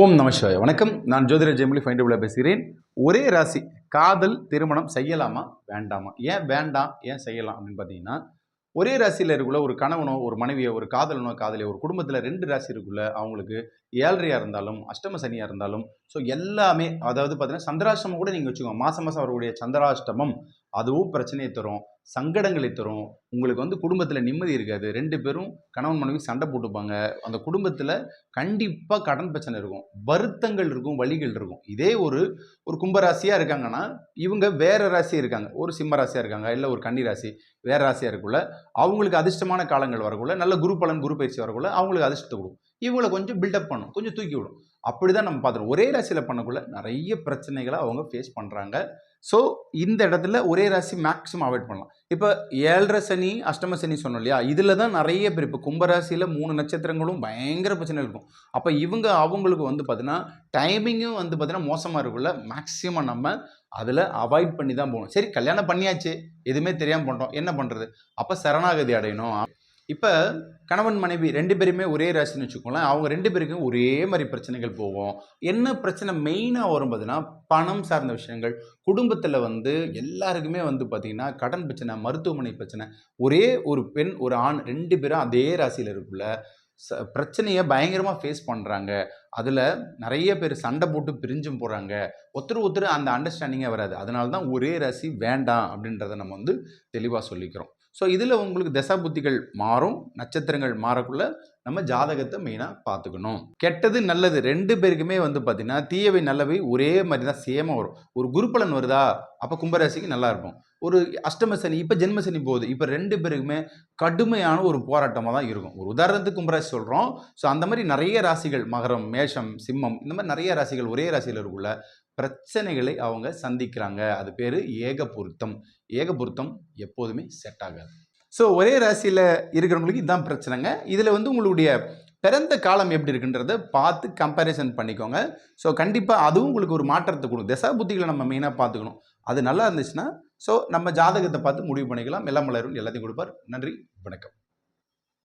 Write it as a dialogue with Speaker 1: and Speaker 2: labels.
Speaker 1: ஓம் நமசிவாய வணக்கம். நான் ஜோதிட ஜெமிலி ஃபைண்டபுளாக பேசுகிறேன். ஒரே ராசி காதல் திருமணம் செய்யலாமா வேண்டாமா? ஏன் வேண்டாம் ஏன் செய்யலாம் அப்படின்னு பார்த்தீங்கன்னா ஒரே ராசியில் இருக்குள்ள ஒரு கணவனோ ஒரு மனைவியோ ஒரு காதலனோ காதலியோ ஒரு குடும்பத்தில் ரெண்டு ராசி இருக்குள்ள அவங்களுக்கு ஏழ்றையாக இருந்தாலும் அஷ்டம சனியாக இருந்தாலும் ஸோ எல்லாமே அதாவது பார்த்தீங்கன்னா சந்திராஷ்டமம் கூட நீங்கள் வச்சுக்கோங்க. மாதம் மாதம் அவருடைய சந்திராஷ்டமம் அதுவும் பிரச்சனையை தரும் சங்கடங்களை தரும். உங்களுக்கு வந்து குடும்பத்தில் நிம்மதி இருக்காது. ரெண்டு பேரும் கணவன் மனைவி சண்டை போட்டுப்பாங்க. அந்த குடும்பத்தில் கண்டிப்பாக கடன் பிரச்சனை இருக்கும். வருத்தங்கள் இருக்கும் வழிகள் இருக்கும். இதே ஒரு ஒரு கும்பராசியாக இருக்காங்கன்னா இவங்க வேற ராசி இருக்காங்க. ஒரு சிம்ம ராசியாக இருக்காங்க இல்லை ஒரு கன்னி ராசி வேற ராசியாக இருக்குள்ள அவங்களுக்கு அதிர்ஷ்டமான காலங்கள் வரக்குள்ள நல்ல குரு பலன் குரு பயிற்சி வரக்குள்ள அவங்களுக்கு அதிர்ஷ்டத்தை கொடுக்கும். இவங்களை கொஞ்சம் பில்டப் பண்ணும் கொஞ்சம் தூக்கி விடும். அப்படி தான் நம்ம பார்த்துருவோம் ஒரே ராசியில் பண்ணக்குள்ள நிறைய பிரச்சனைகளை அவங்க ஃபேஸ் பண்ணுறாங்க ஸோ இந்த இடத்துல ஒரே ராசி மேக்ஸிமம் அவாய்ட் பண்ணலாம். இப்போ ஏழரை சனி அஷ்டம சனி சொன்னோம் இல்லையா? இதில் தான் நிறைய பேர் இப்போ கும்பராசியில் மூணு நட்சத்திரங்களும் பயங்கர பிரச்சனை இருக்கும். அப்போ இவங்க அவங்களுக்கு வந்து பார்த்தீங்கன்னா டைமிங்கும் வந்து பார்த்தீங்கன்னா மோசமாக இருக்குல்ல மேக்ஸிமம் நம்ம அதில் அவாய்ட் பண்ணி தான் போகணும். சரி கல்யாணம் பண்ணியாச்சு. எதுவுமே தெரியாமல் பண்ணுறோம் என்ன பண்ணுறது அப்போ சரணாகதி அடையணும். இப்போ கணவன் மனைவி ரெண்டு பேருமே ஒரே ராசின்னு வச்சுக்கோங்களேன். அவங்க ரெண்டு பேருக்கும் ஒரே மாதிரி பிரச்சனைகள் போகும். என்ன பிரச்சனை மெயினாக வரும் பார்த்தீங்கன்னா பணம் சார்ந்த விஷயங்கள் குடும்பத்தில் வந்து எல்லாருக்குமே வந்து பார்த்திங்கன்னா கடன் பிரச்சனை மருத்துவமனை பிரச்சனை ஒரே ஒரு பெண் ஒரு ஆண் ரெண்டு பேரும் அதே ராசியில் இருக்குள்ள ச பிரச்சனையை பயங்கரமாக ஃபேஸ் பண்ணுறாங்க அதில் நிறைய பேர் சண்டை போட்டு பிரிஞ்சும் போகிறாங்க ஒருத்தர் ஒருத்தர் அந்த அண்டர்ஸ்டாண்டிங்கே வராது. அதனால தான் ஒரே ராசி வேண்டாம் அப்படின்றத நம்ம வந்து தெளிவாக சொல்லிக்கிறோம். ஸோ இதில் உங்களுக்கு தசா புத்திகள் மாறும் நட்சத்திரங்கள் மாறக்குள்ள நம்ம ஜாதகத்தை மெயினாக பார்த்துக்கணும். கெட்டது நல்லது ரெண்டு பேருக்குமே வந்து பார்த்திங்கன்னா தீயவை நல்லவை ஒரே மாதிரி தான் சேமாக வரும். ஒரு குருப்பலன் வருதா அப்போ கும்பராசிக்கு நல்லா இருக்கும் ஒரு அஷ்டம சனி இப்போ ஜென்ம போகுது இப்போ ரெண்டு பேருக்குமே கடுமையான ஒரு போராட்டமாக தான் இருக்கும். ஒரு உதாரணத்துக்கு கும்பராசி சொல்கிறோம் ஸோ அந்த மாதிரி நிறைய ராசிகள் மகரம் மேஷம் சிம்மம் இந்த மாதிரி நிறைய ராசிகள் ஒரே ராசியில் இருக்குள்ள பிரச்சனைகளை அவங்க சந்திக்கிறாங்க. அது பேர் ஏக பொருத்தம் ஏக பொருத்தம் எப்போதுமே செட் ஆகாது. ஸோ ஒரே ராசியில் இருக்கிறவங்களுக்கு இதுதான் பிரச்சனைங்க. இதில் வந்து உங்களுடைய பிறந்த காலம் எப்படி இருக்குன்றத பார்த்து கம்பேரிசன் பண்ணிக்கோங்க. ஸோ கண்டிப்பாக அதுவும் உங்களுக்கு ஒரு மாற்றத்தை கொடுக்கும். தசா புத்திகளை நம்ம மெயினாக பார்த்துக்கணும். அது நல்லா இருந்துச்சுன்னா ஸோ நம்ம ஜாதகத்தை பார்த்து முடிவு பண்ணிக்கலாம். எல்லாம் மலரும் எல்லாத்தையும் கொடுப்பார். நன்றி வணக்கம்.